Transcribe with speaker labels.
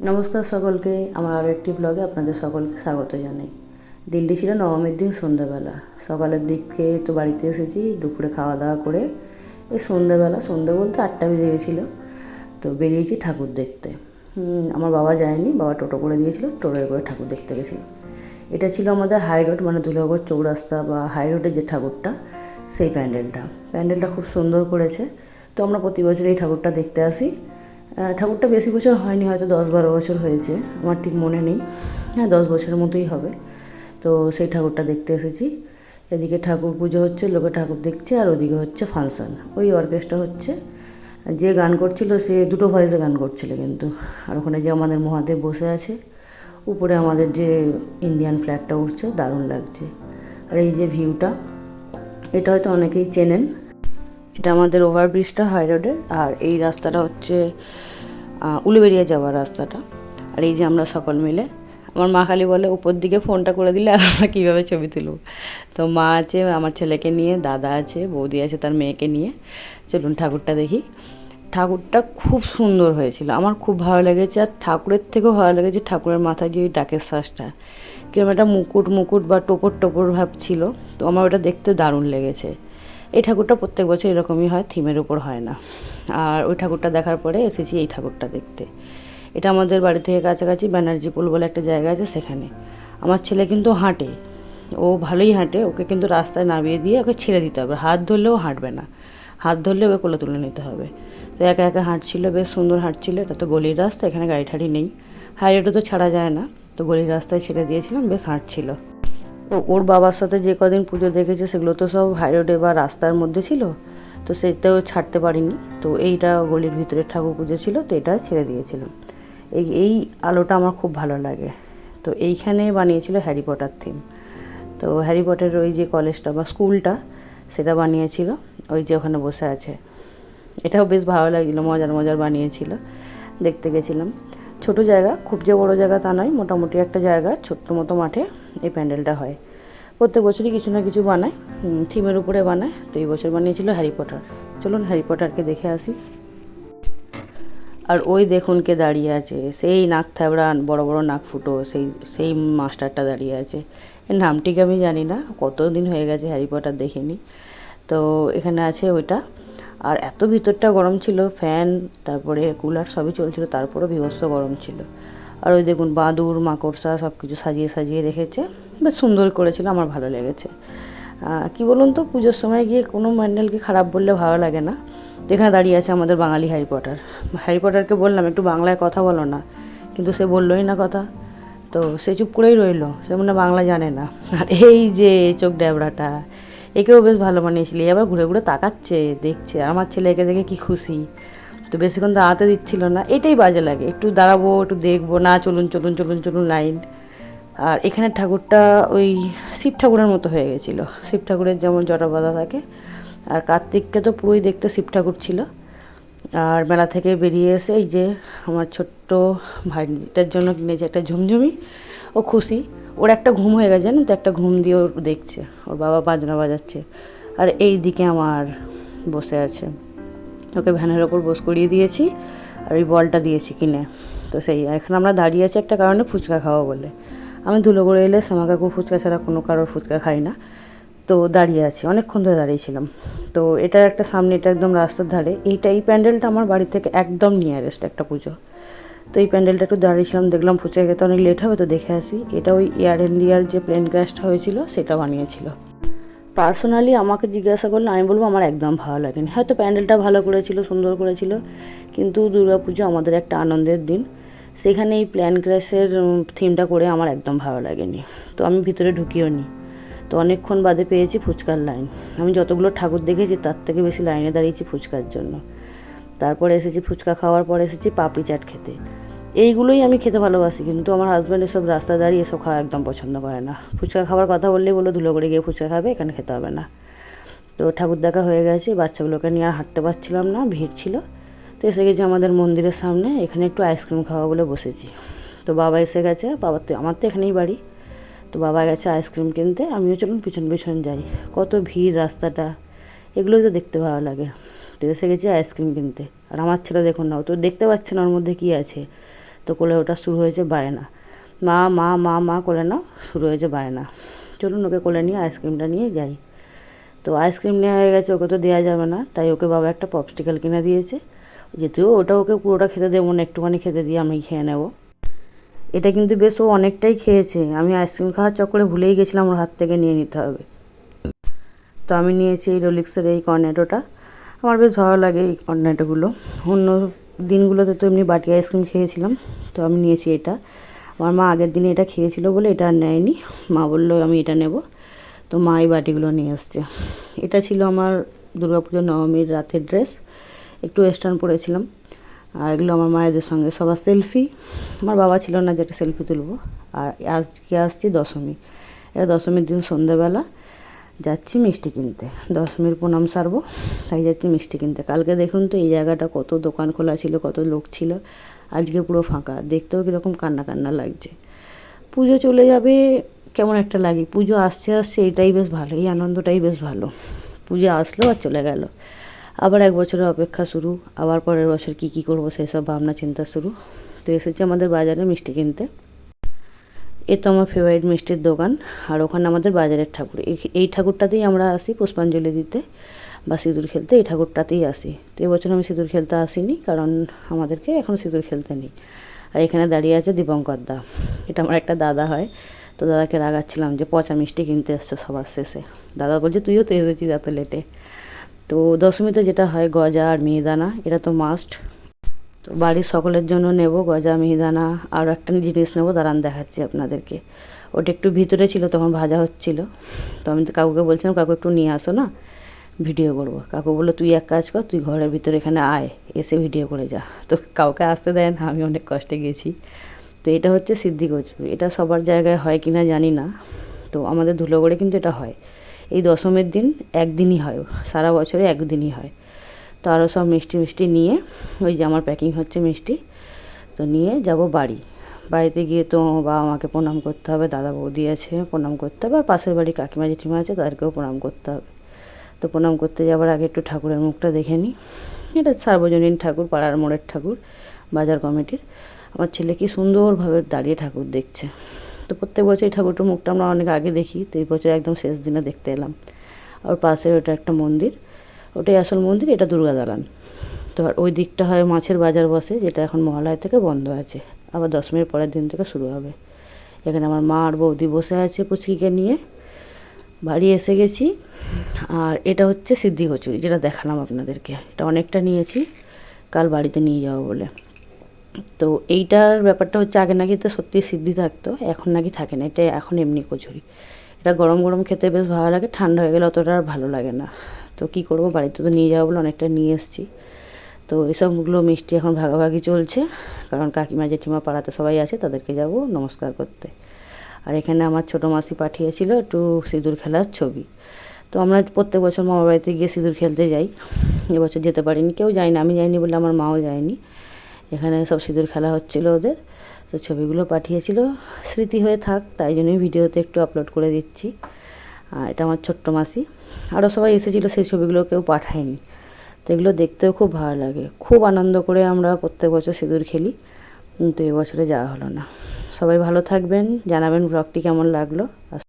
Speaker 1: নমস্কার সকলকে, আমার আরও একটি ব্লগে আপনাদের সকলকে স্বাগত জানাই। দিনটি ছিল নবমীর দিন সন্ধ্যাবেলা। সকালের দিকে তো বাড়িতে এসেছি, দুপুরে খাওয়া দাওয়া করে এই সন্ধ্যাবেলা, সন্ধ্যে বলতে আটটা বেজে গেছিল, তো বেরিয়েছি ঠাকুর দেখতে। আমার বাবা যায়নি, বাবা টোটো করে দিয়েছিল টোটোয় করে ঠাকুর দেখতে গেছিল। এটা ছিল আমাদের হাই রোড মানে ধুলাগড় চৌরাস্তা বা হাই রোডের যে ঠাকুরটা, সেই প্যান্ডেলটা। প্যান্ডেলটা খুব সুন্দর করেছে। তো আমরা প্রতি বছর এই ঠাকুরটা দেখতে আসি। ঠাকুরটা বেশি বছর হয়নি, হয়তো দশ বারো বছর হয়েছে, আমার ঠিক মনে নেই। হ্যাঁ দশ বছরের মতোই হবে। তো সেই ঠাকুরটা দেখতে এসেছি। এদিকে ঠাকুর পুজো হচ্ছে, লোকে ঠাকুর দেখছে, আর ওদিকে হচ্ছে ফাংশন। ওই অর্কেস্ট্রা হচ্ছে। যে গান করছিল, সে দুটো ভয়েসে গান করছিল কিন্তু। আর ওখানে যে আমাদের মহাদেব বসে আছে, উপরে আমাদের যে ইন্ডিয়ান ফ্ল্যাগটা উঠছে, দারুণ লাগছে। আর এই যে ভিউটা, এটা হয়তো অনেকেই চেনেন। এটা আমাদের ওভারব্রিজটা হাই রোডের আর এই রাস্তাটা হচ্ছে আহ, উলুবেড়িয়া যাওয়ার রাস্তাটা। আর এই যে আমরা সকল মিলে আমার মা খালি বলে উপর দিকে ফোনটা করে দিলে আর আমরা কীভাবে ছবি তুলব? তো মা আছে আমার ছেলেকে নিয়ে দাদা আছে বৌদি আছে তার মেয়েকে নিয়ে। চলুন ঠাকুরটা দেখি। ঠাকুরটা খুব সুন্দর হয়েছিল আমার খুব ভালো লেগেছে আর ঠাকুরের থেকেও ভালো লেগেছে ঠাকুরের মাথায় যে ডাকের শ্বাসটা। কীরকম একটা মুকুট মুকুট বা টোপর টোপর ভাব ছিল তো আমার ওটা দেখতে দারুণ লেগেছে। ঠাকুরটা প্রত্যেক বছর এরকমই হয়, থিমের উপর হয় না। আর ওই ঠাকুরটা দেখার পরে এসেছি এই ঠাকুরটা দেখতে। এটা আমাদের বাড়ি থেকে কাছাকাছি ব্যানার্জি পুল বলে একটা জায়গা আছে সেখানে। আমার ছেলে কিন্তু হাঁটে। ও ভালোই হাঁটে, ওকে কিন্তু রাস্তায় নামিয়ে দিয়ে ওকে ছেড়ে দিতে হবে। হাত ধরলেও হাঁটবে না। হাত ধরলে ওকে কোলে তুলে নিতে হবে। তো একা একা হাঁটছিল, বেশ সুন্দর হাঁটছিল। এটা তো গলির রাস্তা, এখানে গাড়ি ঠাড়ি নেই। হাইওয়েটা তো ছাড়া যায় না। তো গলির রাস্তায় ছেড়ে দিয়েছিলাম, বেশ হাঁটছিল। তো ওর বাবার সাথে যে কদিন পুজো দেখেছে, সেগুলো তো সব হাই রোডে বা রাস্তার মধ্যে ছিল। তো সেটাও ছাড়তে পারিনি। তো এইটা গলির ভিতরে ঠাকুর পুজো ছিল, তো এটা ছেড়ে দিয়েছিলাম। এই এই আলোটা আমার খুব ভালো লাগে। তো এইখানে বানিয়েছিল হ্যারি পটার থিম তো হ্যারি পটারের ওই যে কলেজটা বা স্কুলটা, সেটা বানিয়েছিল। ওই যে ওখানে বসে আছে। এটাও বেশ ভালো লাগছিল, মজার মজার বানিয়েছিল। দেখতে গেছিলাম। ছোট জায়গা, খুব যে বড় জায়গা তা নয়, মোটামুটি একটা জায়গা, ছোট্ট মতো মাঠে। এই প্যান্ডেলটা হয়। প্রত্যেক বছরই কিছু না কিছু বানায় থিমের উপরে বানায়। তো এই বছর বানিয়েছিল হ্যারি পটার চলুন হ্যারি পটারকে দেখে আসি। আর ওই দেখুন কে দাঁড়িয়ে আছে। সেই নাক থাবড়া, বড় বড় নাক ফুটো, সেই সেই মাস্টারটা দাঁড়িয়ে আছে। এর নামটিকে আমি জানি না, কতদিন হয়ে গেছে হ্যারি পটার দেখিনি। তো এখানে আছে ওইটা। আর এত ভিতরটা গরম ছিল ফ্যান তারপরে কুলার সবই চলছিল, তারপরেও বিভৎস গরম ছিল। আর ওই দেখুন বাঁদুর মাকড়সা সব কিছু সাজিয়ে সাজিয়ে রেখেছে। বেশ সুন্দর করেছিল, আমার ভালো লেগেছে। কি বলুন তো, পুজোর সময় গিয়ে কোনো প্যান্ডেলকে খারাপ বললে ভালো লাগে না। এখানে দাঁড়িয়ে আছে আমাদের বাঙালি হ্যারি পটার। হ্যারি পটারকে বললাম, একটু বাংলায় কথা বলো না। কিন্তু সে বললোই না কথা। তো সে চুপ করেই রইল, সে মনে বাংলা জানে না। আর এই যে চোখ ড্যাবড়াটা, একেও বেশ ভালো বানিয়েছিল এই আবার ঘুরে ঘুরে তাকাচ্ছে, দেখছে, আমার ছেলে একে দেখে কি খুশি? তো বেশিক্ষণ দাঁড়াতে দিচ্ছিল না। এটাই বাজে লাগে। একটু দাঁড়াবো, একটু দেখব, না চলুন চলুন চলুন চলুন লাইন। আর এখানে ঠাকুরটা ওই শিব ঠাকুরের মতো হয়ে গেছিল। শিব ঠাকুরের যেমন জটা থাকে। আর কার্তিককে তো পুরোই দেখতে শিব ঠাকুর ছিল। আর মেলা থেকে বেরিয়ে এসে এই যে আমার ছোট্ট ভাইটার জন্য কিনেছে একটা ঝুমঝুমি। ও খুশি। ওর একটা ঘুম হয়ে গেছে জানেন তো? একটা ঘুম দিয়ে ওর দেখছে। ওর বাবা বাজনা বাজাচ্ছে। আর এই দিকে আমার বসে আছে। ওকে ভ্যানের ওপর বস করিয়ে দিয়েছি আর ওই বলটা দিয়েছি কিনে। তো সেই, এখন আমরা দাঁড়িয়ে আছি একটা কারণে ফুচকা খাওয়া বলে। আমি ধুলো করে এলে শ্যামা কাকুর ফুচকা ছাড়া কোনো কারোর ফুচকা খাই না। তো দাঁড়িয়ে আছি, অনেকক্ষণ ধরে দাঁড়িয়েছিলাম তো এটা একটা সামনে, এটা একদম রাস্তার ধারে। এইটা, এই প্যান্ডেলটা আমার বাড়ি থেকে একদম নিয়ারেস্ট একটা পুজো। তো এই প্যান্ডেলটা একটু দাঁড়িয়েছিলাম দেখলাম ফুচকা খেতে অনেক লেট হবে, তো দেখে আসি। এটা ওই এয়ার ইন্ডিয়ার যে প্লেন ক্র্যাশটা হয়েছিল, সেটা বানিয়েছিল। পার্সোনালি আমাকে জিজ্ঞাসা করলে আমি বলব আমার একদম ভালো লাগেনি। হয়তো প্যান্ডেলটা ভালো করেছিল, সুন্দর করেছিল, কিন্তু দুর্গাপুজো আমাদের একটা আনন্দের দিন। সেখানে এই প্ল্যান ক্র্যাশের থিমটা করে আমার একদম ভালো লাগেনি। তো আমি ভিতরে ঢুকিও নি। তো অনেকক্ষণ বাদে পেয়েছি ফুচকার লাইন আমি যতগুলো ঠাকুর দেখেছি, তার থেকে বেশি লাইনে দাঁড়িয়েছি ফুচকার জন্য। তারপরে এসেছি ফুচকা খাওয়ার পর এসেছি পাপড়ি চাট খেতে। এইগুলোই আমি খেতে ভালোবাসি, কিন্তু আমার হাজব্যান্ড এসব রাস্তা দাঁড়িয়ে এসব খাওয়া একদম পছন্দ করে না। ফুচকা খাওয়ার কথা বললেই বলো ধুলো করে গিয়ে ফুচকা খাবে, এখানে খেতে হবে না। তো ঠাকুর দেখা হয়ে গেছে, বাচ্চাগুলোকে নিয়ে আর হাঁটতে পারছিলাম না, ভিড় ছিল। তো এসে গেছি আমাদের মন্দিরের সামনে, এখানে একটু আইসক্রিম খাওয়া বলে বসেছি। তো বাবা এসে গেছে বাবার তো, আমার তো এখানেই বাড়ি। তো বাবা গেছে আইসক্রিম কিনতে, আমিও চলুন পিছন পিছন যাই। কত ভিড় রাস্তাটা, এগুলোই তো দেখতে ভালো লাগে। তো এসে গেছি আইসক্রিম কিনতে। আর আমার ছেলে দেখুন না তো দেখতে পাচ্ছে না, ওর মধ্যে কী আছে। তো কোলে ওটা শুরু হয়েছে বাড়ে বায়না। মা মা মা মা করে না, শুরু হয়েছে বাড়ে বায়না। চলুন ওকে কোলে নিয়ে আইসক্রিমটা নিয়ে যাই। তো আইসক্রিম নেওয়া হয়ে গেছে, ওকে তো দেওয়া যাবে না। তাই ওকে বাবা একটা পপস্টিকাল কিনে দিয়েছে। যেহেতু ওটা ওকে পুরোটা খেতে দেবো না, একটুখানি খেতে দিয়ে আমি খেয়ে নেব। এটা কিন্তু বেশ ও অনেকটাই খেয়েছে। আমি আইসক্রিম খাওয়ার চক্করে ভুলেই গেছিলাম, ওর হাত থেকে নিয়ে নিতে হবে। তো আমি নিয়েছি এই রোলিক্সের এই কর্নেটোটা আমার বেশ ভালো লাগে এই কর্নেটোগুলো অন্য দিনগুলোতে তো এমনি বাটি আইসক্রিম খেয়েছিলাম, তো আমি নিয়েছি এটা। আমার মা আগের দিনে এটা খেয়েছিল বলে এটা আর নেয়নি। মা বলল, আমি এটা নেব। তো মা এই বাটিগুলো নিয়ে আসছে। এটা ছিল আমার দুর্গাপুজো নবমীর রাতের ড্রেস। একটু ওয়েস্টার্ন পরেছিলাম। আর এগুলো আমার মায়েদের সঙ্গে। সবার সেলফি আমার বাবা ছিল না যে যেটা সেলফি তুলবো। আর আজকে আসছি দশমী। এটা দশমীর দিন সন্ধ্যেবেলা। যাচ্ছি মিষ্টি কিনতে। দশমীর প্রণাম সারবো, তাই যাচ্ছি মিষ্টি কিনতে। কালকে দেখুন তো এই জায়গাটা কত দোকান খোলা ছিল, কত লোক ছিল, আজকে পুরো ফাঁকা। দেখতেও কীরকম কান্না কান্না লাগছে। পুজো চলে যাবে, কেমন একটা লাগে। পুজো আসছে আসছে এটাই বেশ ভালো, এই আনন্দটাই বেশ ভালো। পুজো আসলো আর চলে গেল। আবার এক বছরের অপেক্ষা শুরু, আবার পরের বছর কি কি করব সেসব ভাবনা চিন্তা শুরু। তো এসেছি আমাদের বাজারে মিষ্টি কিনতে। এ তো আমার ফেভারিট মিষ্টির দোকান। আর ওখানে আমাদের বাজারের ঠাকুর। এই- ঠাকুরটাতেই আমরা আসি পুষ্পাঞ্জলি দিতে বা সিঁদুর খেলতে। এই ঠাকুরটাতেই আসি। তো এবছর আমি সিঁদুর খেলতে আসিনি কারণ আমাদেরকে এখন সিঁদুর খেলতে নেই। আর এখানে দাঁড়িয়ে আছে দীপঙ্কর দা। এটা আমার একটা দাদা হয়। তো দাদাকে রাগাচ্ছিলাম যে পচা মিষ্টি কিনতে এসছো সবার শেষে। দাদা বলছে, তুইও তো এসেছিস এত লেটে তো দশমীতে যেটা হয়, গজা আর মিহিদানা এটা তো মাস্ট তো বাড়ির সকলের জন্য নেব, গজা, মিহিদানা, আর একটা জিনিস নেব, দাঁড়ান দেখাচ্ছি আপনাদেরকে। ওটা একটু ভিতরে ছিল, তখন ভাজা হচ্ছিল। তো আমি তো কাকুকে বলছিলাম, কাকু একটু নিয়ে আসো না, ভিডিও করব। কাকু বলল, তুই এক কাজ কর, তুই ঘরের ভিতরে এখানে আয়, এসে ভিডিও করে যা। তো কাউকে আসতে দেয় না, আমি অনেক কষ্টে গেছি। তো এটা হচ্ছে সিদ্ধি কচুরি এটা সবার জায়গায় হয় কি না জানি না। তো আমাদের ধুলোগড়ে কিন্তু এটা হয়। এই দশমের দিন একদিনই হয়, সারা বছরে একদিনই হয়। তো আরও সব মিষ্টি মিষ্টি নিয়ে, ওই যে আমার প্যাকিং হচ্ছে মিষ্টি, তো নিয়ে যাব বাড়ি। বাড়িতে গিয়ে তো বাবা মাকে প্রণাম করতে হবে, দাদা বৌদি আছে, প্রণাম করতে হবে, আর পাশের বাড়ি কাকিমা জেঠিমা আছে, তাদেরকেও প্রণাম করতে হবে। তো প্রণাম করতে যাওয়ার আগে একটু ঠাকুরের মুখটা দেখে নিই। এটা সার্বজনীন ঠাকুর, পাড়ার মোড়ের ঠাকুর, বাজার কমিটির। আমার ছেলে কি সুন্দরভাবে দাঁড়িয়ে ঠাকুর দেখছে। তো প্রত্যেক বছর এই ঠাকুরটার মুখটা আমরা অনেক আগে দেখি, তো এই বছর একদম শেষ দিনে দেখতে এলাম। আর পাশে ওটা একটা মন্দির ওটাই আসল মন্দির, এটা দুর্গা দালান। তো আর ওই দিকটা হয় মাছের বাজার বসে, যেটা এখন মহালয় থেকে বন্ধ আছে। আবার দশ মিনিট পরের দিন থেকে শুরু হবে। এখানে আমার মা আর বৌদি বসে আছে পুচকিকে নিয়ে। বাড়ি এসে গেছি। আর এটা হচ্ছে সিদ্ধি কচুরি, যেটা দেখালাম আপনাদেরকে। এটা অনেকটা নিয়েছি, কাল বাড়িতে নিয়ে যাব বলে। তো এইটার ব্যাপারটা হচ্ছে, আগে নাকি তো সত্যি সিদ্ধি থাকতো, এখন নাকি থাকে না। এটা এখন এমনি কচুরি। এটা গরম গরম খেতে বেশ ভালো লাগে, ঠান্ডা হয়ে গেলে অতটা আর ভালো লাগে না। তো কী করব? বাড়িতে তো নিয়ে যাব বলে অনেকটা নিয়ে এসেছি। তো এসবগুলো মিষ্টি এখন ভাগাভাগি চলছে। কারণ কাকিমা, জেঠিমা পাড়াতে সবাই আছে, তাদেরকে যাব নমস্কার করতে। আর এখানে আমার ছোটো মাসি পাঠিয়েছিল একটু সিঁদুর খেলার ছবি। তো আমরা প্রত্যেক বছর মামার বাড়িতে গিয়ে সিঁদুর খেলতে যাই। এবছর যেতে পারিনি, কেউ যায়নি আমি যাইনি বলে আমার মাও যায়নি। এখানে সব সিঁদুর খেলা হচ্ছিল ওদের। তো ছবিগুলো পাঠিয়েছিল। স্মৃতি হয়ে থাক, তাই জন্যই ভিডিওতে একটু আপলোড করে দিচ্ছি। আর এটা আমার ছোট্ট মাসি। আরও সবাই এসেছিল, সেই ছবিগুলো কেউ পাঠায়নি। তো এগুলো দেখতেও খুব ভালো লাগে। খুব আনন্দ করে আমরা প্রত্যেক বছর সিঁদুর খেলি, কিন্তু এবছরে যাওয়া হলো না। সবাই ভালো থাকবেন, জানাবেন ব্লগটি কেমন লাগল। আর